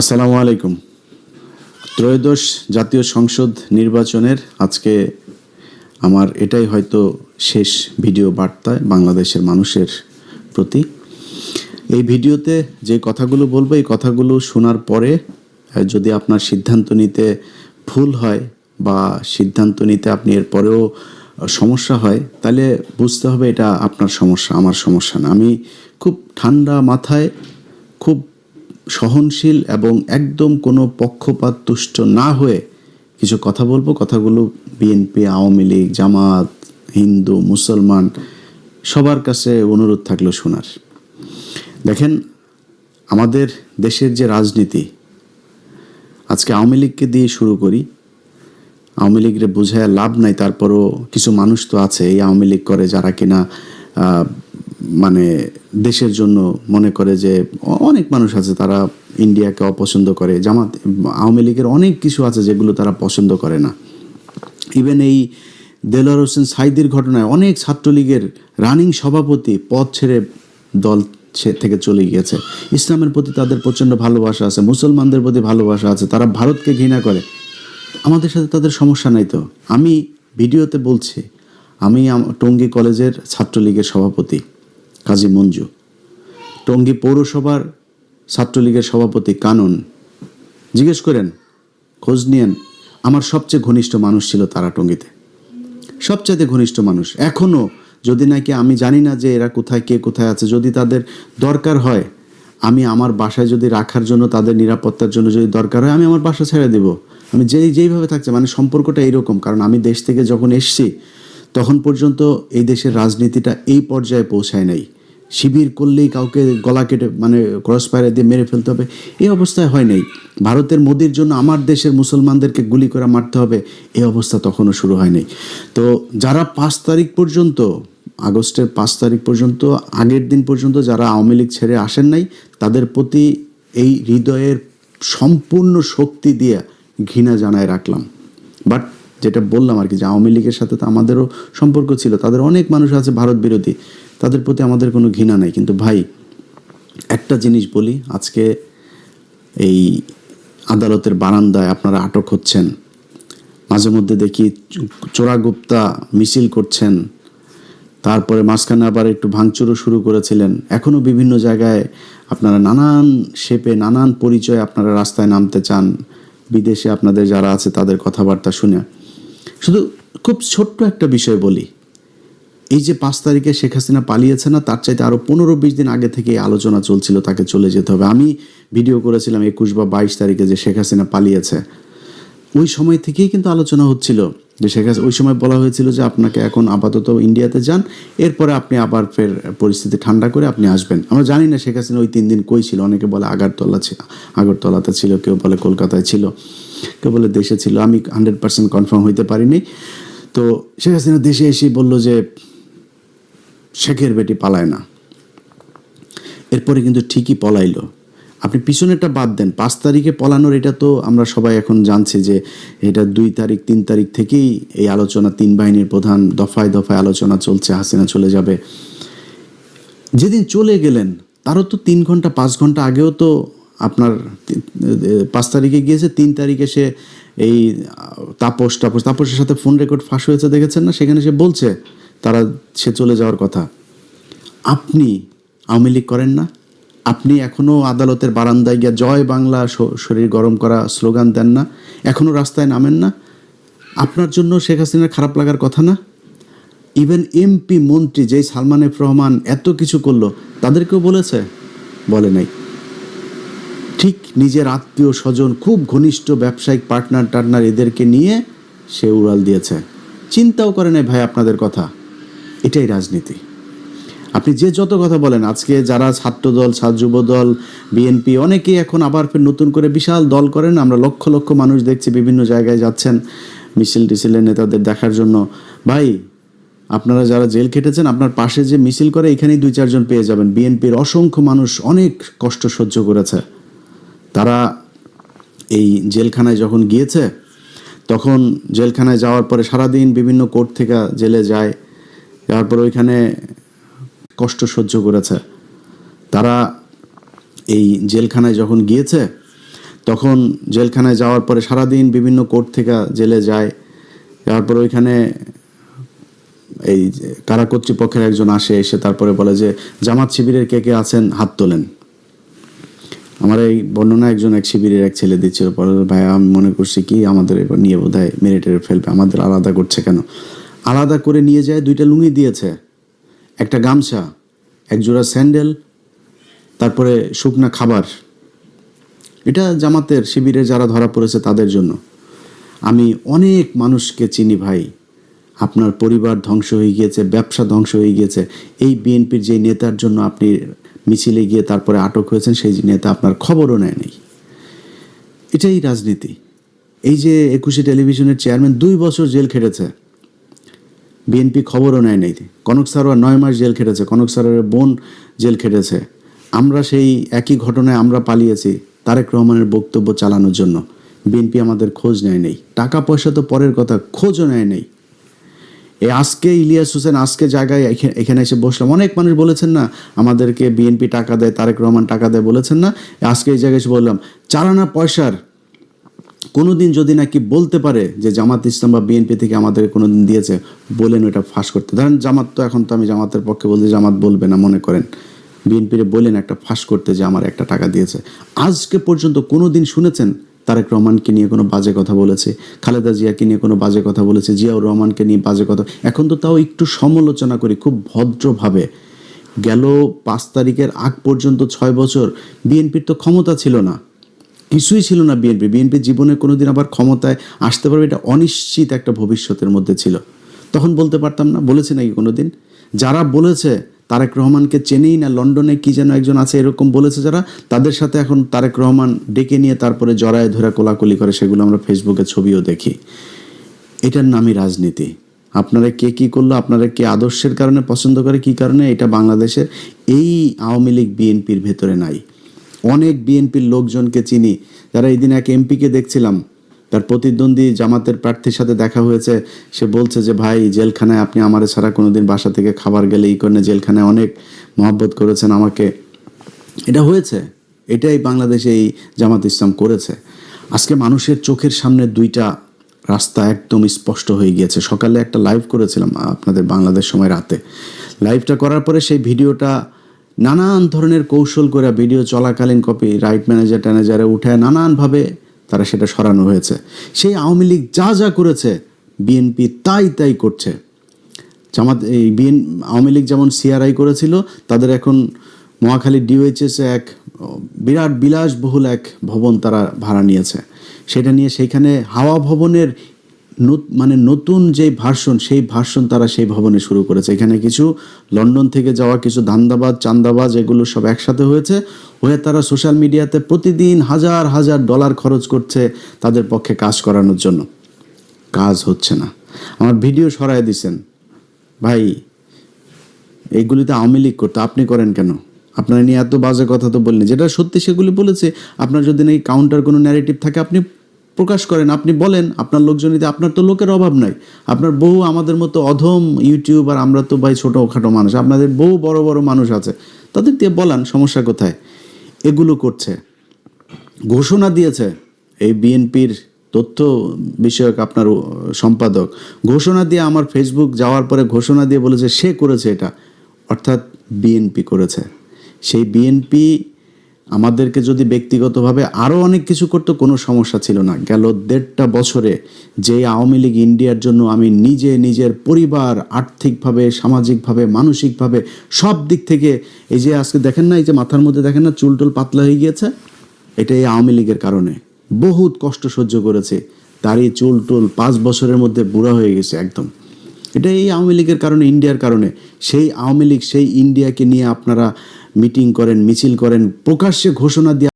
আসসালামু আলাইকুম। ত্রয়োদশ জাতীয় সংসদ নির্বাচনের আজকে আমার এটাই হয়তো শেষ ভিডিও বার্তায় বাংলাদেশের মানুষের প্রতি। এই ভিডিওতে যে কথাগুলো বলব, এই কথাগুলো শোনার পরে যদি আপনার সিদ্ধান্ত নিতে ভুল হয় বা সিদ্ধান্ত নিতে আপনি এর পরেও সমস্যা হয়, তাহলে বুঝতে হবে এটা আপনার সমস্যা, আমার সমস্যা না। আমি খুব ঠান্ডা মাথায়, খুব সহনশীল এবং একদম কোনো পক্ষপাত তুষ্ট না হয়ে কিছু কথা বলব। কথাগুলো বিএনপি আওয়ামী লীগ, জামাত, হিন্দু, মুসলমান, সবার কাছে অনুরোধ থাকল শোনার। দেখেন, আমাদের দেশের যে রাজনীতি, আজকে আওয়ামী লীগকে দিয়ে শুরু করি। আওয়ামী লীগরে বোঝায় লাভ নাই, তারপরও কিছু মানুষ তো আছে, এই আওয়ামী লীগ করে যারা কিনা মানে দেশের জন্য মনে করে যে অনেক মানুষ আছে তারা ইন্ডিয়াকে অপছন্দ করে, জামাত, আওয়ামী লীগের অনেক কিছু আছে যেগুলো তারা পছন্দ করে না। ইভেন এই দেলোয়ার হোসেন সাইদির ঘটনায় অনেক ছাত্রলীগের রানিং সভাপতি পদ ছেড়ে দল থেকে চলে গিয়েছে। ইসলামের প্রতি তাদের প্রচণ্ড ভালোবাসা আছে, মুসলমানদের প্রতি ভালোবাসা আছে, তারা ভারতকে ঘৃণা করে। আমাদের সাথে তাদের সমস্যা নাই তো। আমি ভিডিওতে বলছি আম- টঙ্গী কলেজের ছাত্রলীগের সভাপতি। কাজী মঞ্জু। টঙ্গী পৌরসভার ছাত্রলীগের সভাপতি কানন জিজ্ঞেস করেন, খোঁজ নিয়েন, আমার সবচেয়ে ঘনিষ্ঠ মানুষ ছিল তারা টঙ্গীতে। সবচাইতে ঘনিষ্ঠ মানুষ। এখনও যদি নাকি আমি জানি না যে এরা কোথায়, কে কোথায় আছে, যদি তাদের দরকার হয়, আমি আমার বাসায় যদি রাখার জন্য, তাদের নিরাপত্তার জন্য যদি দরকার হয়, আমি আমার বাসা ছেড়ে দেব। আমি যেই, যেইভাবে থাকছে মানে সম্পর্কটা এইরকম, কারণ আমি দেশ থেকে যখন এসছি তখন পর্যন্ত এই দেশের রাজনীতিটা এই পর্যায়ে পৌঁছায় নাই। শিবির করলেই কাউকে গলা কেটে মানে ক্রস ফায়ার দিয়ে মেরে ফেলতে হবে, এই অবস্থায় হয় নাই। ভারতের মোদির জন্য আমার দেশের মুসলমানদেরকে গুলি করে মারতে হবে, এই অবস্থা তখনও শুরু হয় নাই। তো যারা পাঁচ তারিখ পর্যন্ত, আগস্টের পাঁচ তারিখ পর্যন্ত, আগের দিন পর্যন্ত যারা আওয়ামী লীগ ছেড়ে আসেন নাই, তাদের প্রতি এই হৃদয়ের সম্পূর্ণ শক্তি দিয়ে ঘৃণা জানায় রাখলাম। বাট যেটা বললাম আর কি, যে আওয়ামী লীগের সাথে তো আমাদেরও সম্পর্ক ছিল, তাদের অনেক মানুষ আছে ভারত বিরোধী, তাদের প্রতি আমাদের কোনো ঘৃণা নাই। কিন্তু ভাই, একটা জিনিস বলি, আজকে এই আদালতের বারান্দায় আপনারা আটক হচ্ছেন, মাঝে মধ্যে দেখি চোরাগুপ্তা মিছিল করছেন, তারপরে মাঝখানে আবার একটু ভাঙচুরও শুরু করেছিলেন এখনও বিভিন্ন জায়গায় আপনারা নানান শেপে, নানান পরিচয় আপনারা রাস্তায় নামতে চান, বিদেশে আপনাদের যারা আছে তাদের কথাবার্তা শুনে। শুধু খুব ছোট্ট একটা বিষয় বলি। এই যে পাঁচ তারিখে শেখ হাসিনা পালিয়েছে না, তার চাইতে আরও পনেরো বিশ দিন আগে থেকে আলোচনা চলছিল, তাকে চলে যেতে হবে। আমি ভিডিও করেছিলাম একুশ বা বাইশ তারিখে যে শেখ হাসিনা পালিয়েছে। ওই সময় থেকেই কিন্তু আলোচনা হচ্ছিল যে শেখ হাসিনা ওই সময় বলা হয়েছিল যে আপনাকে এখন আপাতত ইন্ডিয়াতে যান, এরপরে আপনি আবার ফের পরিস্থিতি ঠান্ডা করে আপনি আসবেন। আমরা জানি না শেখ হাসিনা ওই তিন দিন কই ছিল, অনেকে বলে আগারতলা ছিল আগরতলাতে ছিল, কেউ বলে কলকাতায় ছিল। কেউ বলে দেশে ছিল। আমি হান্ড্রেড পার্সেন্ট কনফার্ম হইতে পারিনি। তো শেখ হাসিনা দেশে এসেই বলল যে, শেখের বেটি পালায় না। এরপরে কিন্তু ঠিকই পলাইলো। আপনি পিছনেরটা বাদ দেন। পাঁচ তারিখে পলানোর এটা তো আমরা সবাই এখন জানছি যে, এটা দুই তারিখ, তিন তারিখ থেকেই এই আলোচনা, তিন বাহিনীর প্রধান দফায় দফায় আলোচনা চলছে, হাসিনা চলে যাবে। যেদিন চলে গেলেন, তারও তো তিন ঘণ্টা, পাঁচ ঘণ্টা আগেও তো আপনার পাঁচ তারিখে গিয়েছে, তিন তারিখে সে এই তাপস তাপস, তাপসের সাথে ফোন রেকর্ড ফাঁস হয়েছে দেখেছেন না? সেখানে সে বলছে, তারা, সে চলে যাওয়ার কথা। আপনি আওয়ামী লীগ করেন না? আপনি এখনও আদালতের বারান্দায় গিয়া জয় বাংলা শরীর গরম করা স্লোগান দেন না? এখনও রাস্তায় নামেন না? আপনার জন্য শেখ হাসিনার খারাপ লাগার কথা না? ইভেন এমপি মন্ত্রী যেই সালমান এফ রহমান এত কিছু করল, তাদেরকেও বলেছে? বলে নাই। ঠিক নিজের আত্মীয় স্বজন, খুব ঘনিষ্ঠ ব্যবসায়িক পার্টনার টার্টনার এদেরকে নিয়ে সে উড়াল দিয়েছে। চিন্তাও করে নাই ভাই আপনাদের কথা। এটাই রাজনীতি। আপনি যে যত কথা বলেন, আজকে যারা ছাত্রদল যুব দল বিএনপি অনেকেই এখন আবার ফের নতুন করে বিশাল দল করেন। আমরা লক্ষ লক্ষ মানুষ দেখছি বিভিন্ন জায়গায় যাচ্ছেন মিছিল টিছিলের নেতাদের দেখার জন্য। ভাই, আপনারা যারা জেল খেটেছেন, আপনার পাশে যে মিছিল করে এখানেই দুই চারজন পেয়ে যাবেন। বিএনপির অসংখ্য মানুষ অনেক কষ্ট সহ্য করেছে। তারা এই জেলখানায় যখন গিয়েছে, তখন জেলখানায় যাওয়ার পরে সারাদিন বিভিন্ন কোর্ট থেকে জেলে যায়, যাওয়ার পর ওইখানে কষ্ট সহ্য করেছে। তারা এই জেলখানায় যখন গিয়েছে, তখন জেলখানায় যাওয়ার পরে সারাদিন বিভিন্ন কোর্ট থেকে জেলে যায়, যাওয়ার পরে ওইখানে এই কারা কর্তৃপক্ষের একজন আসে, এসে তারপরে বলে যে, জামাত শিবিরের কে কে আছেন হাত তোলেন। আমার এই বর্ণনা একজন এক শিবিরের এক ছেলে দিচ্ছিল। পরে ভাই আমি মনে করছি কি আমাদের এবার নিয়ে বোধ হয় মেরে টেরে ফেলবে। আমাদের আলাদা করছে কেন? আলাদা করে নিয়ে যায়, দুইটা লুঙ্গি দিয়েছে, একটা গামছা, এক জোড়া স্যান্ডেল, তারপরে শুকনা খাবার। এটা জামাতের শিবিরে যারা ধরা পড়েছে তাদের জন্য। আমি অনেক মানুষকে চিনি ভাই। আপনার পরিবার ধ্বংস হয়ে গিয়েছে, ব্যবসা ধ্বংস হয়ে গিয়েছে। এই বিএনপির যে নেতার জন্য আপনি মিছিলে গিয়ে তারপরে আটক হয়েছেন, সেই নেতা আপনার খবরও নেয় নেই এটাই রাজনীতি। এই যে একুশে টেলিভিশনের চেয়ারম্যান দুই বছর জেল খেটেছে, বিএনপি খবরও নেয় নাই কনক সারোয়ার নয় মাস জেল খেটেছে, কনক সারোয়ারের বোন জেল খেটেছে। আমরা সেই একই ঘটনায় আমরা পালিয়েছি তারেক রহমানের বক্তব্য চালানোর জন্য। বিএনপি আমাদের খোঁজ নেয় নেই টাকা পয়সা তো পরের কথা, খোঁজও নেয় নেই এই আজকে ইলিয়াস হোসেন আজকে জায়গায় এখে- এখানে এসে বসলাম। অনেক মানুষ বলেছেন না, আমাদেরকে বিএনপি টাকা দেয়, তারেক রহমান টাকা দেয় বলেছেন না। আজকে এই জায়গায় এসে বললাম, চালানা পয়সার কোনো দিন যদি নাকি বলতে পারে যে জামাত ইসলাম বা বিএনপি থেকে আমাদের কোনো দিন দিয়েছে বলেন ওটা ফাঁস করতে। ধরেন জামাত তো এখন তো আমি জামাতের পক্ষে বলছি জামাত বলবে না, মনে করেন। বিএনপির বলেন একটা ফাঁস করতে যে আমার একটা টাকা দিয়েছে। আজকে পর্যন্ত কোনোদিন শুনেছেন তারেক রহমানকে নিয়ে কোনো বাজে কথা বলেছে, খালেদা জিয়াকে নিয়ে কোনো বাজে কথা বলেছে, জিয়াউর রহমানকে নিয়ে বাজে কথা। এখন তো তাও একটু সমালোচনা করি, খুব ভদ্রভাবে। গেল পাঁচ তারিখের আগ পর্যন্ত ছয় বছর, বিএনপির তো ক্ষমতা ছিল না। কিছুই ছিল না বিএনপি। বিএনপি জীবনে কোনোদিন আবার ক্ষমতায় আসতে পারবে, এটা অনিশ্চিত একটা ভবিষ্যতের মধ্যে ছিল। তখন বলতে পারতাম না, বলেছে নাকি কোনোদিন? যারা বলেছে তারেক রহমানকে চেনেই না, লন্ডনে কি যেন একজন আছে এরকম বলেছে যারা, তাদের সাথে এখন তারেক রহমান ডেকে নিয়ে তারপরে জড়ায় ধরে কোলাকুলি করে সেগুলো আমরা ফেসবুকে ছবিও দেখি। এটার নামই রাজনীতি। আপনারা কে কি করল, আপনারা কে আদর্শের কারণে পছন্দ করে, কি কারণে, এটা বাংলাদেশের এই আওয়ামী লীগ বিএনপির ভেতরে নাই। অনেক বিএনপির লোকজনকে চিনি, যারা এই দিন এক এমপিকে দেখছিলাম তার প্রতিদ্বন্দ্বী জামাতের প্রার্থীর সাথে দেখা হয়েছে। সে বলছে যে, ভাই, জেলখানায় আপনি আমার ছাড়া কোনোদিন বাসা থেকে খাবার গেলে এই করে জেলখানায় অনেক মহব্বত করেছেন আমাকে। এটা হয়েছে। এটাই বাংলাদেশে এই জামাত ইসলাম করেছে। আজকে মানুষের চোখের সামনে দুইটা রাস্তা একদম স্পষ্ট হয়ে গিয়েছে। সকালে একটা লাইভ করেছিলাম আপনাদের বাংলাদেশ সময় রাতে। লাইভটা করার পরে সেই ভিডিওটা নানান ধরনের কৌশল করে, ভিডিও চলাকালীন কপি রাইট ম্যানেজার ট্যানেজারে উঠে নানানভাবে তারা সেটা সরানো হয়েছে। সেই আওয়ামী লীগ যা যা করেছে বিএনপি তাই তাই করছে। জামাত এই বিএন আওয়ামী লীগ যেমন সিআরআই করেছিল, তাদের এখন মহাখালী ডিওএইচএস এক, বিরাট বিলাসবহুল এক ভবন তারা ভাড়া নিয়েছে। সেটা নিয়ে সেইখানে হাওয়া ভবনের মানে নতুন যে ভার্সন সেই ভার্সন তারা সেই ভবনে শুরু করেছে। এখানে কিছু লন্ডন থেকে যাওয়া, কিছু ধান্দাবাজ চান্দাবাজ, এগুলো সব একসাথে হয়েছে। হয়ে তারা সোশ্যাল মিডিয়াতে প্রতিদিন হাজার হাজার ডলার খরচ করছে তাদের পক্ষে কাজ করানোর জন্য। কাজ হচ্ছে না। আমার ভিডিও সরায় দিছেন। ভাই এইগুলিতে আওয়ামী লীগ করতো, আপনি করেন কেন? আপনার নিয়ে এত বাজে কথা তো বললেন যেটা সত্যি সেগুলি বলেছে, আপনার যদি নাকি কাউন্টার কোনো ন্যারেটিভ থাকে, আপনি প্রকাশ করেন, আপনি বলেন, আপনার লোকজন যদি আপনার তো লোকের অভাব নাই। আপনার বহু আমাদের মতো অধম ইউটিউব আর আমরা তো ভাই ছোটোখাটো মানুষ, আপনাদের বহু বড় বড় মানুষ আছে, তাদের দিয়ে বলান সমস্যা কোথায়? এগুলো করছে। ঘোষণা দিয়েছে এই বিএনপির তথ্য বিষয়ক আপনার সম্পাদক। ঘোষণা দিয়ে আমার ফেসবুক যাওয়ার পরে ঘোষণা দিয়ে বলেছে, সে করেছে এটা। অর্থাৎ বিএনপি করেছে। সেই বিএনপি আমাদেরকে যদি ব্যক্তিগতভাবে আরও অনেক কিছু করতো, কোনো সমস্যা ছিল না। গেল দেড়টা বছরে যে আওয়ামী লীগ ইন্ডিয়ার জন্য আমি নিজে, নিজের পরিবার, আর্থিকভাবে, সামাজিকভাবে, মানসিকভাবে সব দিক থেকে এই যে আজকে দেখেন না, এই যে মাথার মধ্যে দেখেন না, চুল টুল পাতলা হয়ে গিয়েছে? এটা এই আওয়ামী লীগের কারণে। বহুত কষ্ট সহ্য করেছে। তারই চুল টুল পাঁচ বছরের মধ্যে বুড়া হয়ে গেছে একদম। এটা এই আওয়ামী লীগের কারণে, ইন্ডিয়ার কারণে। সেই আওয়ামী লীগ, সেই ইন্ডিয়াকে নিয়ে আপনারা মিটিং করেন মিছিল করেন প্রকাশ্যে ঘোষণা দিয়ে